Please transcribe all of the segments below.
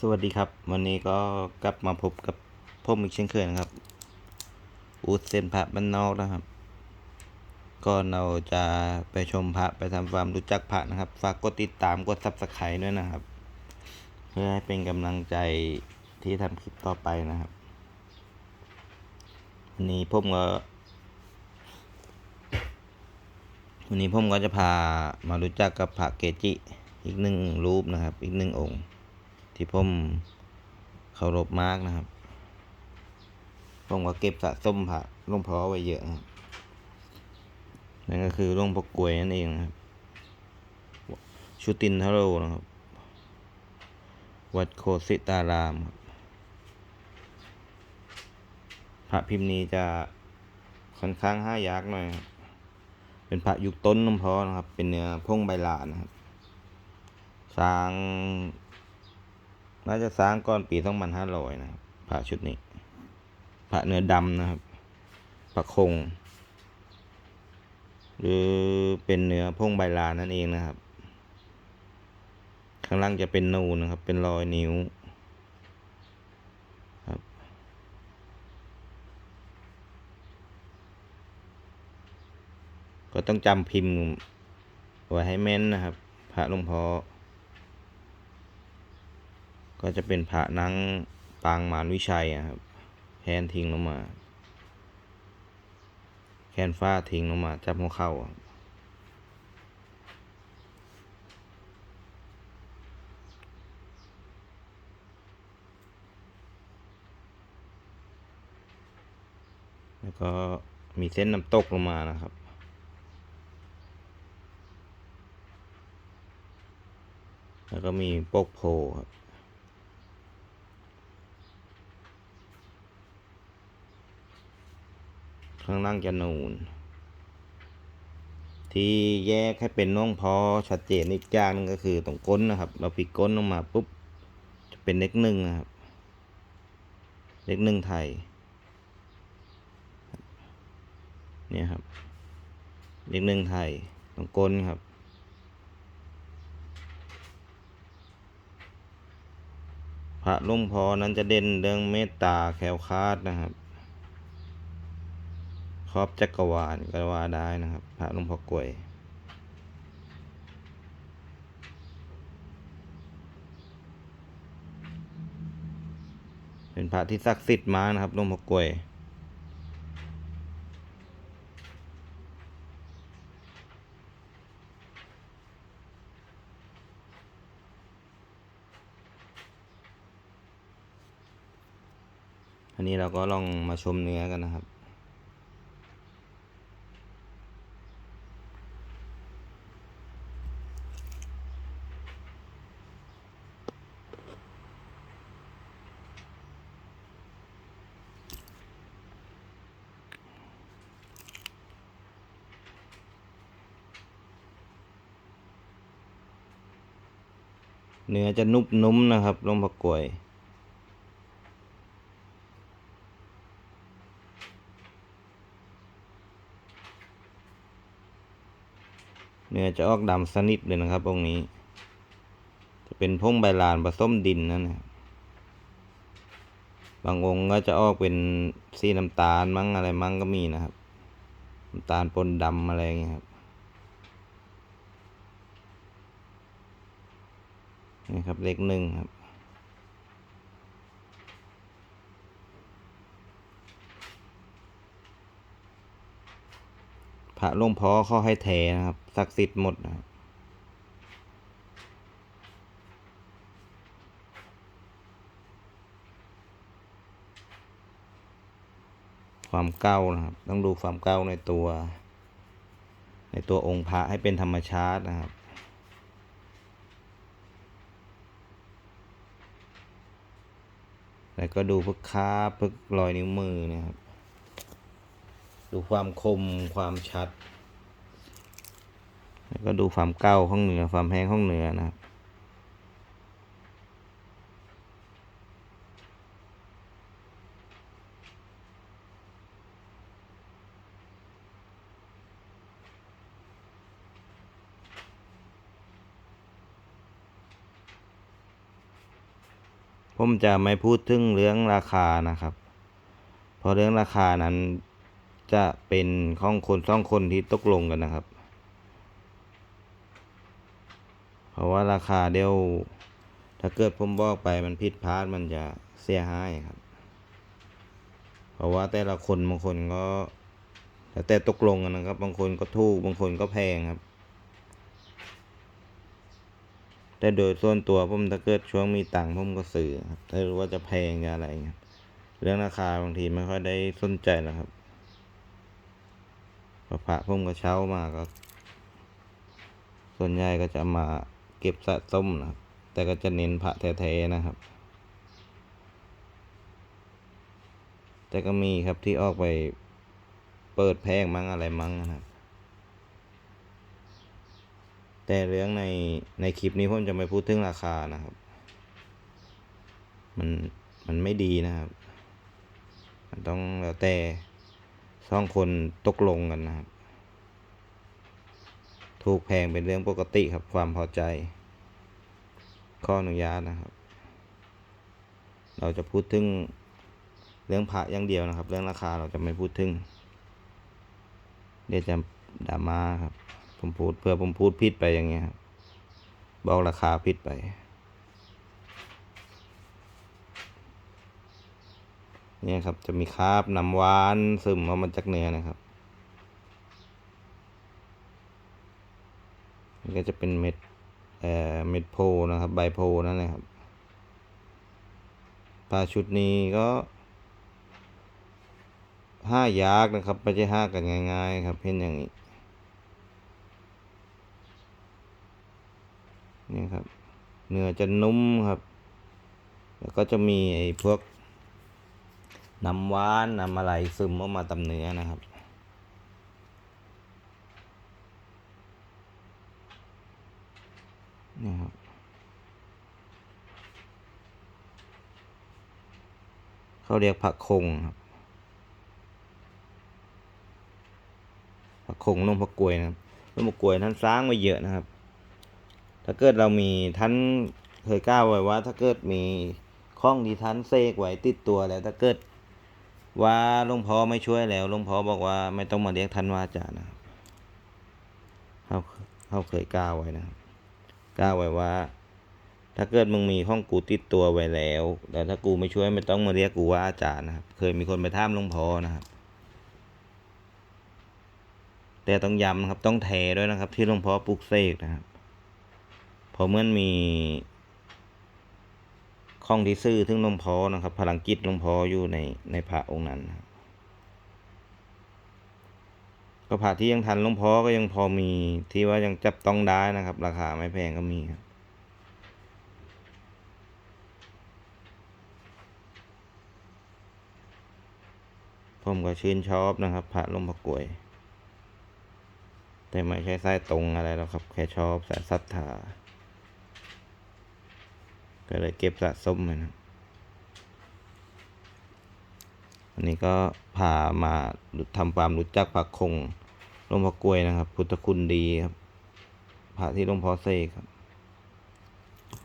สวัสดีครับ วันนี้ก็กลับมาพบกับผมอีกเช่นเคยนะครับ อูดเซนพระบ้านนอกนะครับ ก็เราจะไปชมพระไปทำความรู้จักพระนะครับ ฝากกดติดตามกดซับสไครต์ด้วยนะครับ เพื่อให้เป็นกำลังใจที่ทำคลิปต่อไปนะครับวันนี้ผมก็วันนี้ผมก็จะพามารู้จักกับพระเกจิอีกหนึ่งรูปนะครับ อีกหนึ่งองค์ ที่ผมเคารพมากนะครับผมก็เก็บสะสมพระหลวงพ่อไว้เยอะนะครับนั่นก็คือหลวงพ่อกลวยนั่นเองนะครับ ชุตินทโรนะครับ วัดโคสิตารามครับพระพิมพ์นี้จะค่อนข้างห้ายากหน่อยครับเป็นพระยุคต้นหลวงพ่อนะครับ เป็นเนื้อพงใบลานนะครับ สร้าง น่าจะสร้างก่อนปีสองพันห้าร้อยนะครับพระชุดนี้พระเนื้อดำนะครับพระคง หรือเป็นเนื้อพงใบลานนั่นเองนะครับ ข้างล่างจะเป็นนูนนะครับ เป็นรอยนิ้วครับก็ต้องจำพิมพ์ไว้ให้แม่นนะครับ พระหลวงพ่อ ก็จะเป็นพระนังปางมารวิชัยอะครับแคนทิ้งลงมา แคนฟ้าทิ้งลงมา จับหัวเข่าแล้วก็มีเส้นน้ำตกลงมานะครับแล้วก็มีโปกโพครับ ข้างล่างจะนูน ที่แยกให้เป็นน่องพอชัดเจนอีกอย่างนึงก็คือตรงก้นนะครับ เราพลิกก้นลงมาปุ๊บจะเป็นเลขหนึ่งนะครับเลขหนึ่งไทยเนี่ยครับเลขหนึ่งไทยตรงก้นครับพระลุงพอนั้นจะเด่นเรื่องเมตตาแคล้วคลาดนะครับ ครอบจักรวาลก็ว่าได้นะครับ พระหลวงพ่อกล้วยเป็นพระที่ศักดิ์สิทธิ์มากนะครับหลวงพ่อกล้วยอันนี้เราก็ลองมาชมเนื้อกันนะครับ เนื้อจะนุบนุ่มนะครับลงพ่อกวย เนื้อจะออกดำสนิทเลยนะครับองนี้ จะเป็นพงใบลานผสมดินนั่นนะบบางองค์ก็จะออกเป็นสีน้ำตาลมั้งอะไรมั้งก็มีนะครับ น้ำตาลปนดำอะไรอย่างเงี้ยครับ นี่ครับเลขหนึ่งครับ พระหลวงพอข้อให้แท้นะครับศักดิ์สิทธิ์หมดนะครับความเก้านะครับ ต้องดูความเก้าในตัว ในตัวองค์พระให้เป็นธรรมชาตินะครับ แล้วก็ดูพึกค้าพึกรอยนิ้วมือนะครับ ดูความคมความชัด แล้วก็ดูความเก้าของเหนือความแห้งของเหนือนะครับ ผมจะไม่พูดถึงเรื่องราคานะครับ เพราะเรื่องราคานั้นจะเป็นของคนสองคนที่ตกลงกันนะครับ เพราะว่าราคาเดียว ถ้าเกิดผมบอกไปมันผิดพลาดมันจะเสียหายครับ เพราะว่าแต่ละคนบางคนก็แล้วแต่ตกลงกันนะครับ บางคนก็ถูกบางคนก็แพงครับ แต่โดยส่วนตัวผมถ้าเกิดช่วงมีตังค์ผมก็ซื้อครับถ้ารู้ว่าจะแพงจะอะไรเงี้ยเรื่องราคาบางทีไม่ค่อยได้สนใจหรอกครับพระพระผมก็เช่ามาก็ ส่วนใหญ่ก็จะมาเก็บสะสมนะครับ แต่ก็จะเน้นพระแท้ๆนะครับ แต่ก็มีครับที่ออกไปเปิดแพงมั้งอะไรมั้งนะครับ แต่เรื่องในในคลิปนี้ผมจะไม่พูดถึงราคานะครับ มันมันไม่ดีนะครับ มันต้องแล้วแต่สองคนตกลงกันนะครับ ถูกแพงเป็นเรื่องปกติครับความพอใจ ข้ออนุญาตนะครับ เราจะพูดถึงเรื่องพระอย่างเดียวนะครับ เรื่องราคาเราจะไม่พูดถึง เดี๋ยวจะดราม่าครับ ผมพูดเพื่อผมพูดผิดไปอย่างเงี้ยครับบอกราคาผิดไป เนี่ยครับจะมีคราบน้ำหวานซึมออกมาจากเนื้อนะครับนี่ก็จะเป็นเม็ดเอ่อเม็ดโพนะครับ ใบโพนั่นแหละครับปลาชุดนี้ก็ห้ายากนะครับ ไม่ใช่ห้ากันง่าย ๆ ครับเห็นอย่างนี้ นี่ครับ เนื้อจะนุ่มครับ แล้วก็จะมีไอ้พวกน้ำหวานน้ำอะไรซึมออกมาตำเนื้อนะครับนี่ครับเขาเรียกผักคงครับผักคงนมผักกล้วยนะครับนมผักกล้วยท่านสร้างไว้เยอะนะครับ ถ้าเกิดเรามีท่านเคยกล้าวไว้ว่า ถ้าเกิดมีข้องที่ท่านเสกไว้ติดตัวแล้ว ถ้าเกิดว่าหลวงพ่อไม่ช่วยแล้วหลวงพ่อบอกว่าไม่ต้องมาเรียกท่านว่าอาจารย์นะเขาเขาเคยกล้าวไว้นะกล้าวไว้ว่า ถ้าเกิดมึงมีห้องกูติดตัวไว้แล้วแต่ถ้ากูไม่ช่วยไม่ต้องมาเรียกกูว่าอาจารย์นะครับเคยมีคนไปท่ามหลวงพ่อนะครับแต่ต้องย้ำนะครับต้องแทด้วยนะครับ ที่หลวงพ่อปลุกเสกนะครับ เพราะเมื่อนมีข้องที่ซื่อถึงหลวงพ่อนะครับ พลังจิตหลวงพ่ออยู่ในในพระองค์นั้นก็พระที่ยังทันหลวงพ่อก็ยังพอมีที่ว่ายังจับต้องได้นะครับ ราคาไม่แพงก็มีครับผมก็ชื่นชอบนะครับพระลวงพ่อกวย แต่ไม่ใช่สายตรงอะไรหรอกครับ แค่ชอบสายศรัทธา ก็เลยเก็บสะสมไว้นะอันนี้ก็พามาทำความรู้จักพระคงหลวงพ่อกล้วยนะครับ พุทธคุณดีครับพระที่หลวงพ่อเสกครับ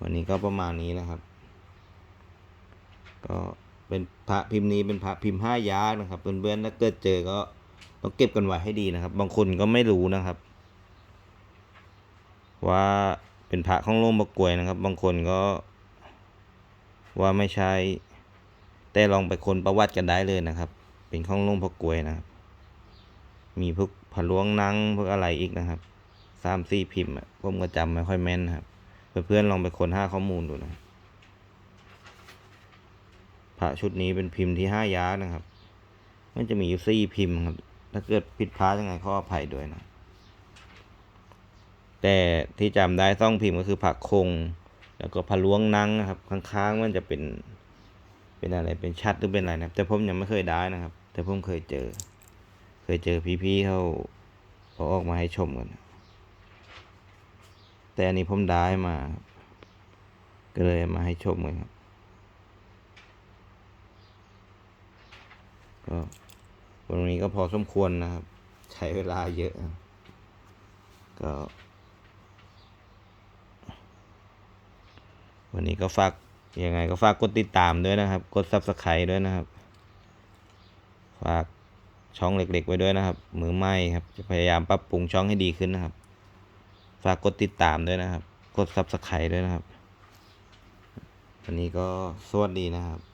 วันนี้ก็ประมาณนี้นะครับ ก็เป็นพระพิมพ์นี้เป็นพระพิมพ์ห้ายากนะครับเพื่อนๆถ้าเกิดเจอก็ต้องเก็บกันไว้ให้ดีนะครับ บางคนก็ไม่รู้นะครับ ว่าเป็นพระของหลวงพ่อกลวยนะครับ บางคนก็ ว่าไม่ใช่แต่ลองไปค้นประวัติกันได้เลยนะครับ เป็นข้องหลวงพ่อกลวยนะครับ มีพวกผลวงนังพวกอะไรอีกนะครับสามสี่พิมพ์ผมก็จำไม่ค่อยแม่นครับ เพื่อนๆลองไปค้นห้าข้อมูลดูนะพระชุดนี้เป็นพิมพ์ที่ห้ายานะครับ มันจะมีอยู่สี่พิมพ์ครับ ถ้าเกิดผิดพลาดยังไงขออภัยด้วยนะ แต่ที่จำได้ต้องพิมพ์ก็คือผักคง แล้วก็พะล้วงนังนะครับข้างๆมันจะเป็นเป็นอะไรเป็นชัดหรือเป็นอะไรนะครับ แต่ผมยังไม่เคยได้นะครับ แต่ผมเคยเจอ เคยเจอพี่ๆเขาเขาออกมาให้ชมกันแต่อันนี้ผมได้มาก็เลยมาให้ชมกันครับก็วันนี้ก็พอสมควรนะครับ ใช้เวลาเยอะ ก็ วันนี้ก็ฝากยังไงก็ฝากกดติดตามด้วยนะครับ กด subscribe ด้วยนะครับ ฝากช่องเล็ก ๆ ไว้ด้วยนะครับ มือใหม่ครับ จะพยายามปรับปรุงช่องให้ดีขึ้นนะครับ ฝากกดติดตามด้วยนะครับ กด subscribe ด้วยนะครับ วันนี้ก็สวัสดีนะครับ